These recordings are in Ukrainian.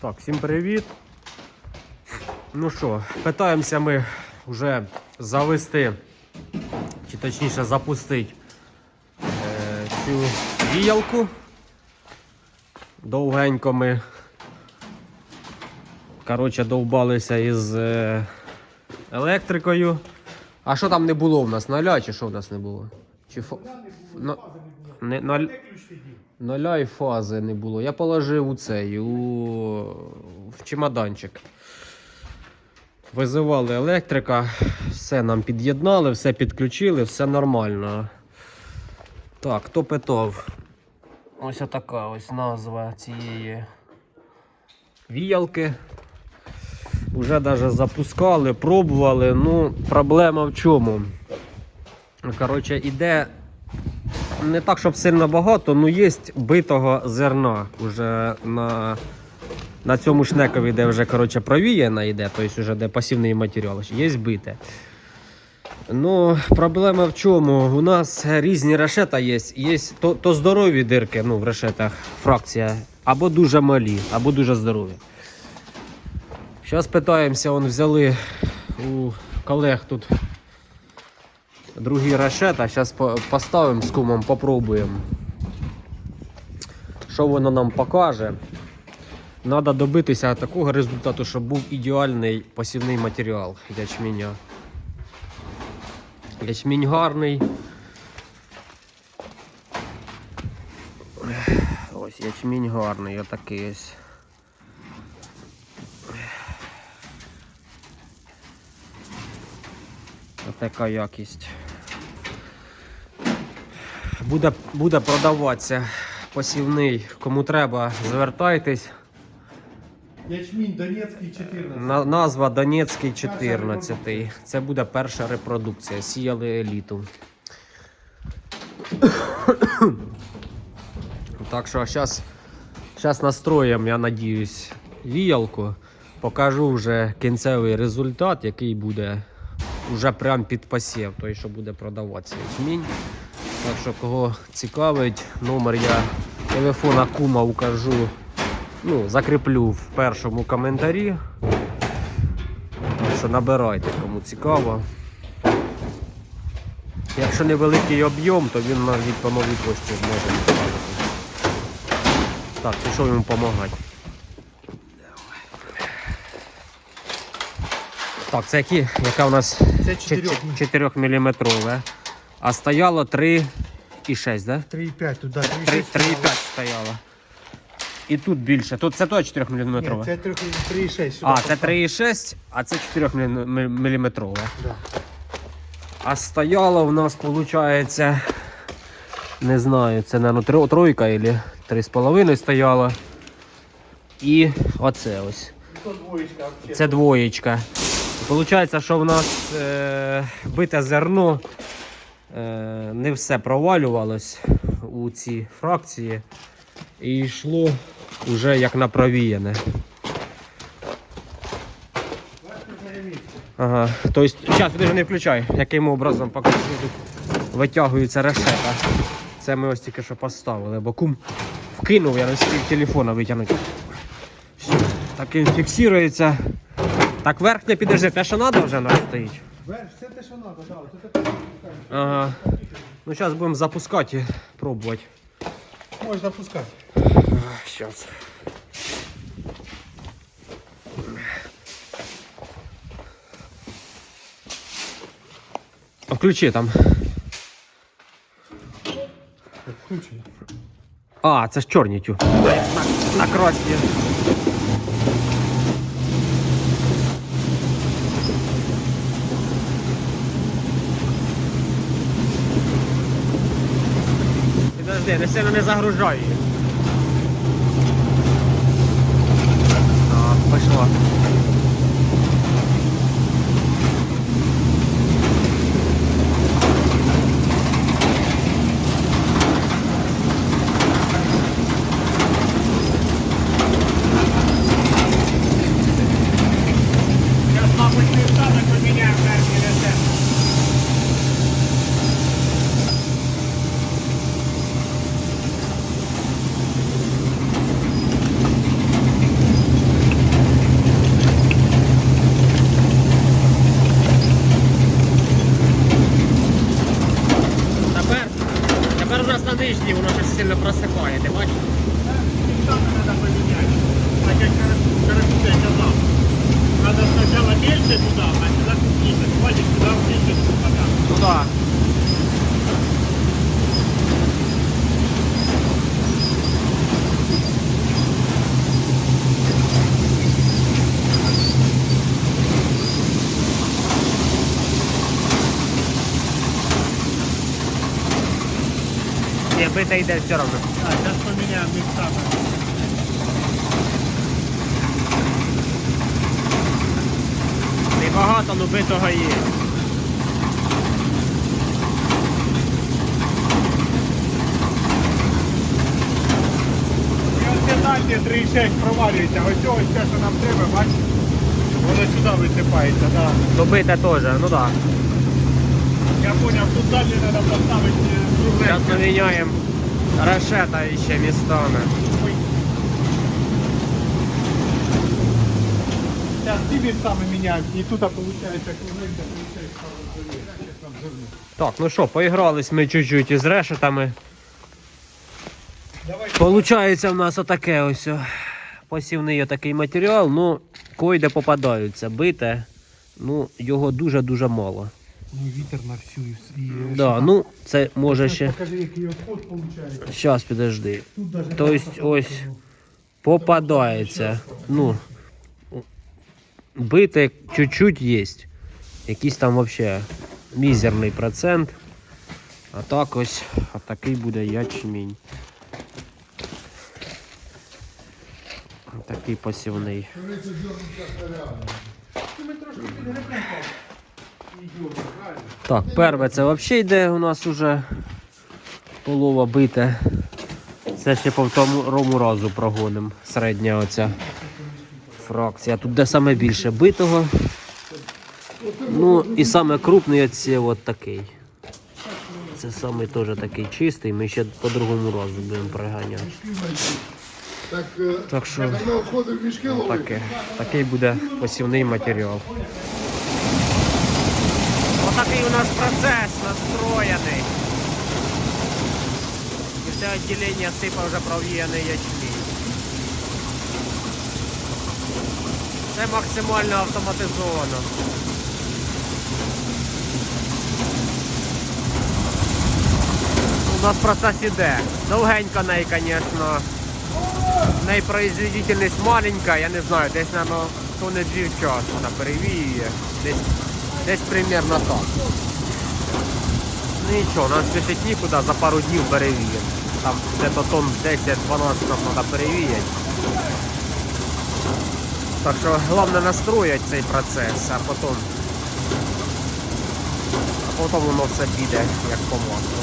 Так, всім привіт. Ну що, питаємося ми вже завести, чи точніше запустити е, цю віялку. Довгенько ми коротше, довбалися із е, електрикою. А що там не було в нас? Ноля чи що в нас не було? Чи фо... Но... Не, ноль... Ноля і фази не було. Я положив у цей у... в чемоданчик. Визивали електрика, все нам під'єднали, все підключили, все нормально. Так, хто питав? Ось така ось назва цієї віялки. Уже навіть запускали, пробували. Ну, проблема в чому? Коротше, іде не так, щоб сильно багато, але є битого зерна уже на, на цьому шнекові, де вже коротше, провіяна йде, тобто вже де пасівний матеріал, є бите. Ну, проблема в чому? У нас різні решета є. Є то, то здорові дирки ну, в решетах, фракція, або дуже малі, або дуже здорові. Зараз питаємося, он взяли у колег тут другий решет, а зараз поставимо з кумом, попробуємо. Що воно нам покаже. Треба добитися такого результату, щоб був ідеальний посівний матеріал ячменя. Ячмінь гарний. Ось ячмінь гарний, отакий ось. Така якість. Буде, буде продаватися посівний. Кому треба, звертайтесь. Ячмінь Донецький 14. На, назва Донецький 14. Це буде перша репродукція. Сіяли еліту. так що зараз зараз настроїмо, я надіюсь, віялку. Покажу вже кінцевий результат, який буде вже прям під посів, той, що буде продаватися ячмінь. Так що, кого цікавить, номер я телефона кума укажу. Ну, закріплю в першому коментарі. Так що набирайте, кому цікаво. Якщо невеликий об'єм, то він навіть по новій пошті зможе відправити. Так, пішов йому допомагати. Так, це які? Яка у нас Це 4. 4 мм. А стояло 3,6, да? 3,5 туди. 3,5 стояло. І тут більше. Тут це то 4 мм. Ні, це 3,6. А, це 3,6, а це 4 мм. Да. А стояло в нас, виходить, не знаю, це, мабуть, тройка або 3,5 стояло. І оце ось. Це двоєчка. Це двоєчка. Получається, що в нас е, бите зерно не все провалювалось у ці фракції і йшло вже як на провіяне. Ага. Тобто, зараз ти не включай, яким образом покажу витягується решета. Це ми ось тільки що поставили, бо кум вкинув, я не встиг телефона витягнути. Все, так він фіксується. Так верхня підожди, те, що треба вже нас стоїть. Верш, це те, що треба, да. Ага. Ну сейчас будем запускать и пробовать. Можешь запускать. Сейчас. А включи там. Включено. А, это ж чорні тю. На красі. 4, сильно не загружає. її. Так, пішло. Ні, бите йде все одно. А, зараз поміняємо місцями. Небагато, ну битого є. І ось це дальні 3,6 провалюється. Ось ось те, що нам треба, бачиш? Воно сюди висипається, да. Ну теж, ну так. Я поняв, тут далі треба поставити е, Зараз кругленько. ми міняємо решета ще містами. Ой. Зараз ці. І тут виходить кругленько 3,6 ставимо. Зараз нам зерно. Так, ну що, поігрались ми чуть-чуть із решетами. Получається в нас отаке ось. Посівний отакий матеріал, ну, койде попадаються. Бите, ну, його дуже-дуже мало. Ну, вітер на всю і всі. Да, ну, це може ще. Покажи, який отход виходить. Щас підожди. Тут даже То есть ось попадається. Ну, бите чуть-чуть є. Якийсь там взагалі мізерний процент. А так ось а такий буде ячмінь. Такий посівний. Ми трошки підгребемо. Так, перше це взагалі йде у нас уже полова бите. Це ще по второму разу прогоним. Середня оця фракція. Тут де саме більше битого. Ну і саме крупний оце от такий. Це саме теж такий чистий. Ми ще по другому разу будемо приганяти. Так, е, що таке. такий буде посівний матеріал. Отакий у нас процес настроєний. І все відділення сипа вже провіяний ячмінь. Це максимально автоматизовано. У нас процес іде. Довгенько неї, звісно. Неї производительність маленька, я не знаю, десь, мабуть, то не дві в час вона перевіює. Десь, десь примерно так. Ну нічого, нам спішить нікуди, за пару днів перевіємо. Там десь тонн 10-12 нам треба перевіяти. Так що головне настроїти цей процес, а потім, а потім воно все піде як по маслу.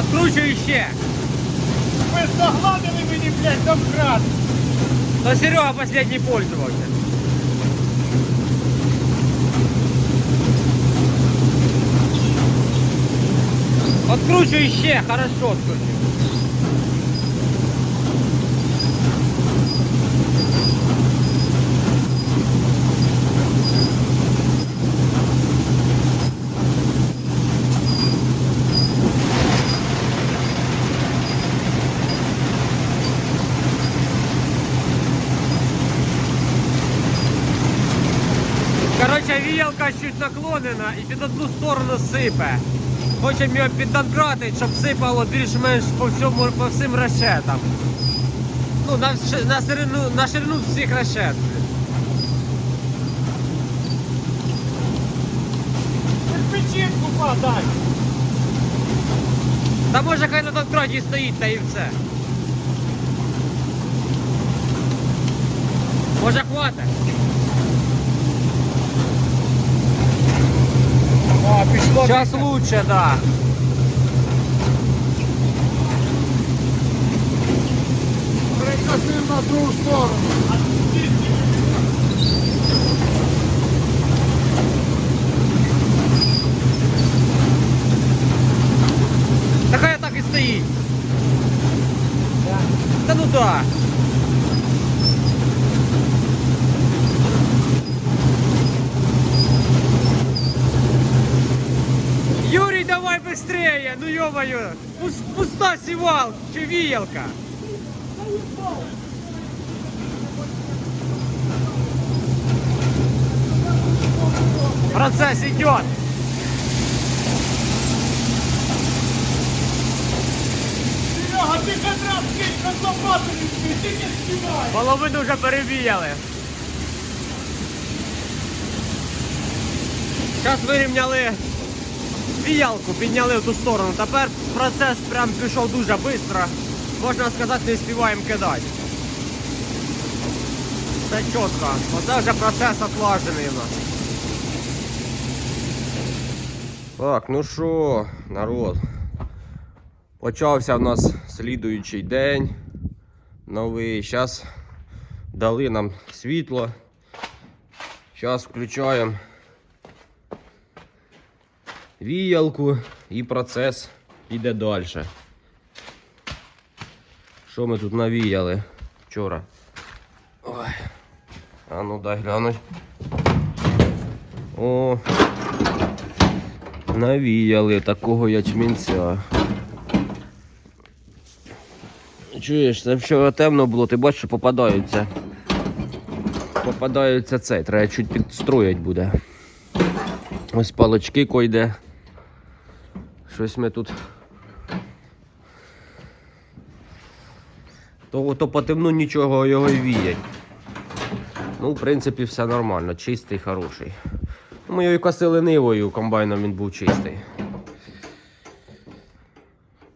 Откручуй ще! Ви загладили мені, блядь, домкрат. То Серега последний пользовался. Откручивай еще, хорошо откручивай. Наклонена і під одну сторону сипе. Хочемо його піддомкратити, щоб сипало більш-менш по всьому по всім решетам. Ну, на, на, ширину, на ширину всіх решет. Печінку подай. Та може хай на домкраті стоїть та і все. Може хватить? О, пішло. Сейчас лучше, да. Прикатив на другу сторону. Та хай так і стоїть. Та ну да. ну йомаю! Пус- Пуста сівал чи віялка. Процесс идет. Серега, ти якраз скинь, як лопату не тільки співай. Половину вже перевіяли. Зараз вирівняли віялку, підняли в ту сторону. Тепер процес прям пішов дуже швидко. Можна сказати, не співаємо кидати. Все чітко. Оце вже процес отлажений у нас. Так, ну що, народ. Почався в нас слідуючий день. Новий. Зараз дали нам світло. Зараз включаємо віялку і процес іде далі. Що ми тут навіяли вчора? Ой. А ну дай глянуть. О, навіяли такого ячмінця. Чуєш, це вчора темно було, ти бачиш, що попадаються. Попадаються цей, треба чуть підстроїть буде. Ось палочки койде. Щось ми тут. То, то по темну нічого його і віять. Ну, в принципі, все нормально, чистий, хороший. Ну, Ми його косили нивою, комбайном він був чистий.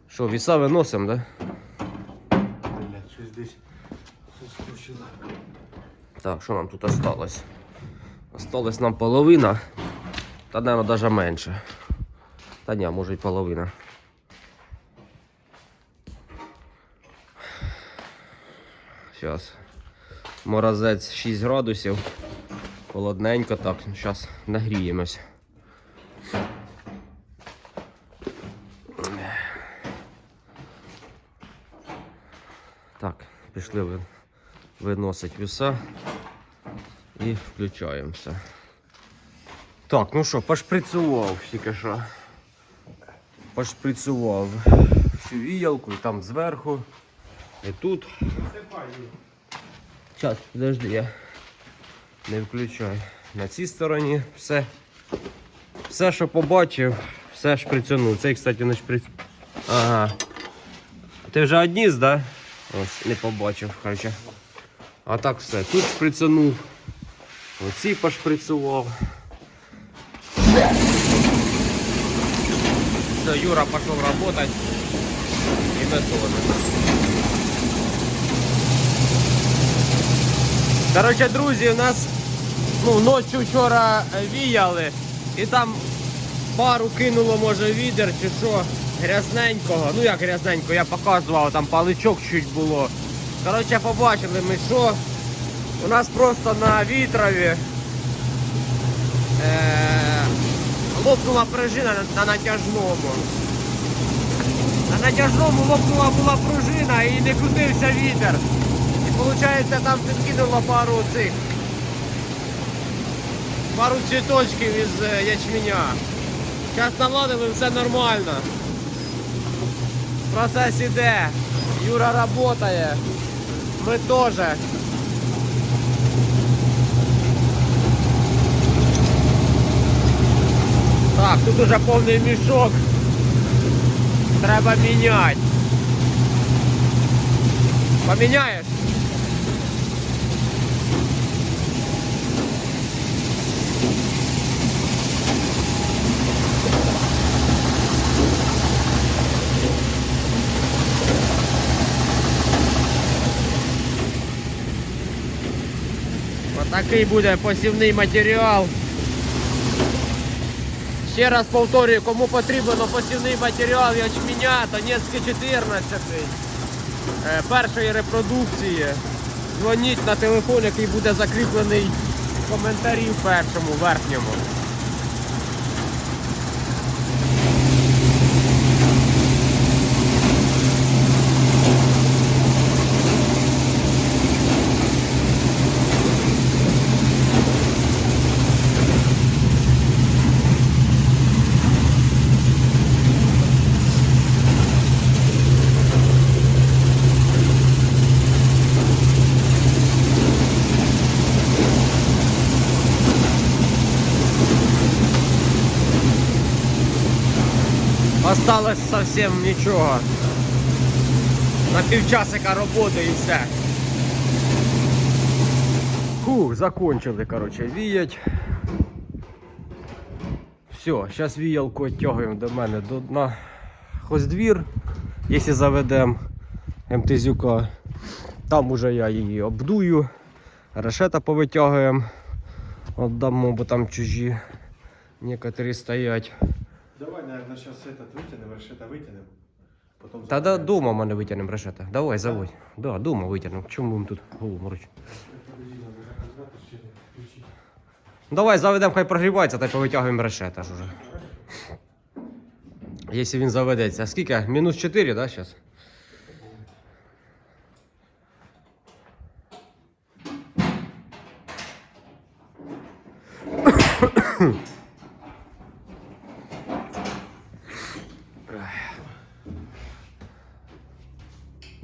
Що, віса виносимо? Да? Блядь, щось десь соскучило. Так, що нам тут осталось? Осталось нам половина. Та, наверное, даже менше. Та ні, може й половина. Зараз. Морозець 6 градусів. Холодненько так. Зараз нагріємось. Так, пішли ви виносить віса і включаємося. Так, ну що, пошприцював тільки що. Пошприцював всю віялку і там зверху. І тут. Зараз, підожди, я не включаю. На цій стороні все. Все, що побачив, все шприцюнув. Цей, кстати, не шприц. Ага. Ти вже одніс, да? Ось, не побачив, короче. А так все. Тут шприцянув. Оці пошприцював. Все, Юра пішов працювати. І ми теж. Коротше, друзі, у нас ну, ночі вчора е, віяли і там пару кинуло, може, відер чи що, грязненького. Ну як грязненького, я показував, там паличок чуть було. Коротше, побачили ми, що у нас просто на вітрові е- лопнула пружина на, на натяжному. На натяжному лопнула була пружина і не крутився вітер. І виходить там підкинуло пару цих. Пару цвіточків із е, ячменя. Зараз наладили, все нормально. Процес іде. Юра працює. Ми теж. Так, тут уже повний мішок. Треба міняти. Поміняєш? Отакий буде посівний матеріал. Ще раз повторюю, кому потрібен посівний матеріал ячменя, Донецьке 14 е, першої репродукції. Дзвоніть на телефон, який буде закріплений в коментарі в першому, верхньому. Осталось совсем нічого. На півчасика роботи і все. Фух, закончили, короче, віять. Все, зараз віялку оттягуємо до мене до на хоздвір, якщо заведемо МТЗюка. Там уже я її обдую, решета повитягуємо, віддамо, бо там чужі некоторі стоять. Давай, наверное, сейчас этот вытянем, решета вытянем. Потом Та да, закроем. дома мене витягнемо решета. Давай, заводь. Да, дома витягнемо. Чому будемо тут голову морочити? Подожди, надо аккумулятор ще не включить. Давай заведемо, хай прогрівається, та й повитягуємо решета ж уже. Якщо він заведеться. А скільки? Мінус 4, да, зараз?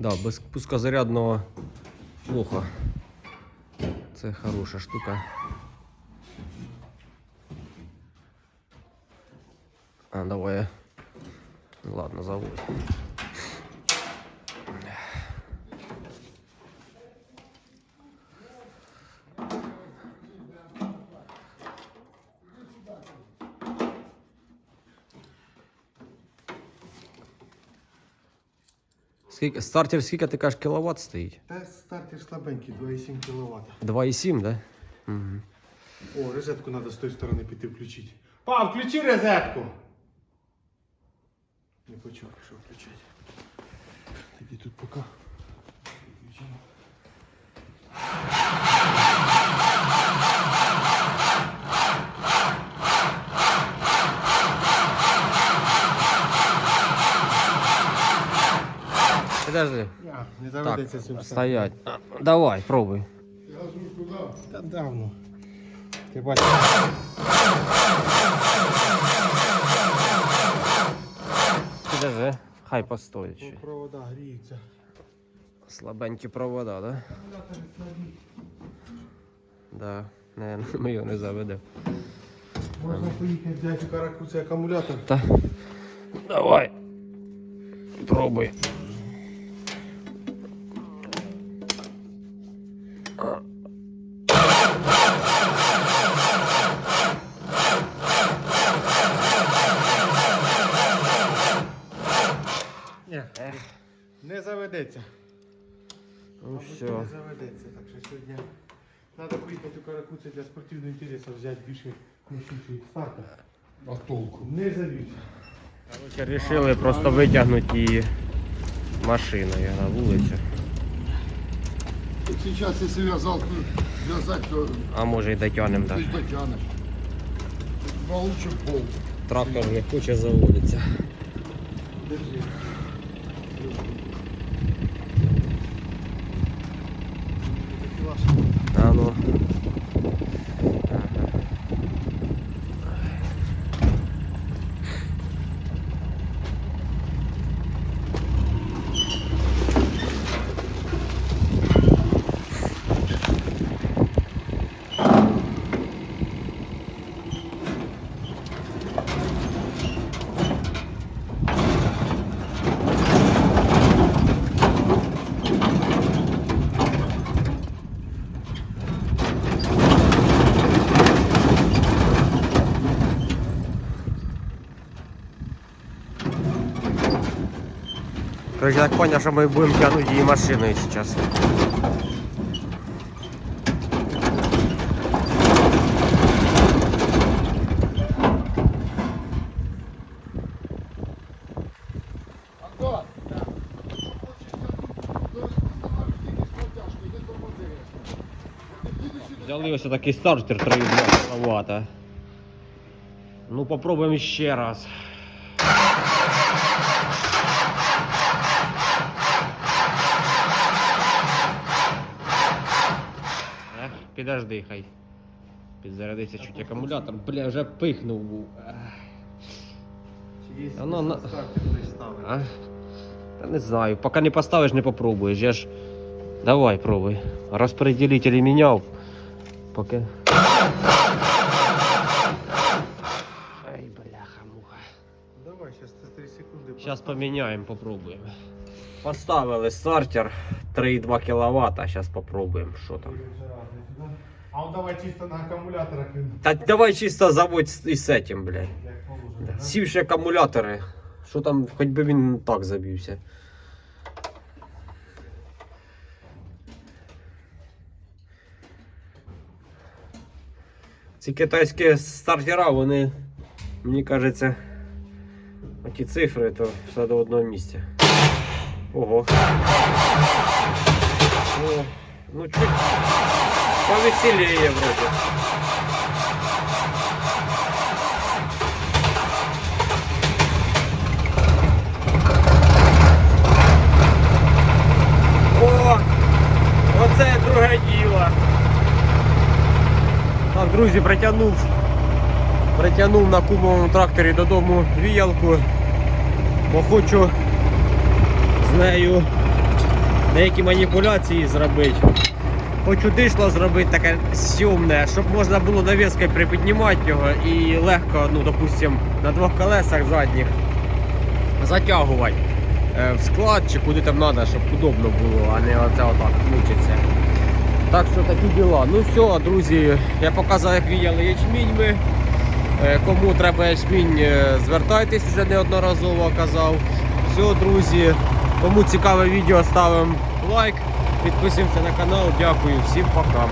Да, без пускозарядного плохо. Це хороша штука. А, давай. Ладно, заводь. Скільки, стартер скільки ти кажеш кіловат стоїть? Та стартер слабенький, 2,7 кВт. 2,7, да? Угу. О, розетку надо з тої сторони піти включити. Па, включи розетку! Не почув, що включати. Тоді тут поки. Включимо. Подожди. Я, не Так, цим стоять. А, Давай, пробуй. Я дав. Та давно. Ти бачиш. Подожди. Хай постоїть ще. провода гріються. Слабенькі провода, да? Да. Не, ми його не заведемо. Можна поїхати взяти у каракуці акумулятор. Та. Давай. Пробуй. Ні. Не заведеться. Ну Мабуть, все. Не заведеться. Так що сьогодні треба поїхати у каракуці для спортивного інтересу взяти більше мощніший стартер. А толку? Не завівся. Короче, Рішили просто витягнути її машиною на вулицю. Сейчас, если вязал, вязать, то А може й дотягнемо ты так. ж дотянешь. Получше пол. Трактор не хоче заводитися. Держи. А Короче, я так понял, что мы будем тянуть її машиною сейчас. Взяли такий стартер 3,2 кВт. Ну попробуємо ще раз. підожди, хай. Підзарядиться чуть акумулятор. Бля, вже пихнув був. Ех. Чи є Воно на- стартер той ставить? А? Та не знаю. Поки не поставиш, не попробуєш. Я ж. Давай, пробуй. Розпределителі міняв. Поки. Ай, бляха, муха. Давай, сейчас 3 секунди. Зараз поміняємо, попробуємо. Поставили стартер 3,2 кВт, зараз попробуємо, що там. А он давай чисто на акумуляторах. він, Та давай чисто заводь з- із цим, блядь. Да. да? Сівші акумулятори. Що там, хоч би він так забився. Ці китайські стартера, вони, мені кажеться, оті цифри, то все до одного місця. Ого. О, ну чуть повеселее вроде. О! Оце друге діло. Так, друзі, притягнув. Притягнув на кумовому тракторі додому віялку, бо хочу з нею деякі маніпуляції зробити. Хочу дишло зробити таке сьомне, щоб можна було навіскою припіднімати його і легко, ну, допустим, на двох колесах задніх затягувати е, в склад чи куди там треба, щоб удобно було, а не оце отак мучиться. Так що такі діла. Ну все, друзі, я показав, як віяли ячмінь ми. Е, Кому треба ячмінь, е, звертайтесь, вже неодноразово казав. Все, друзі, кому цікаве відео, ставимо лайк, підписуємося на канал. Дякую, всім пока.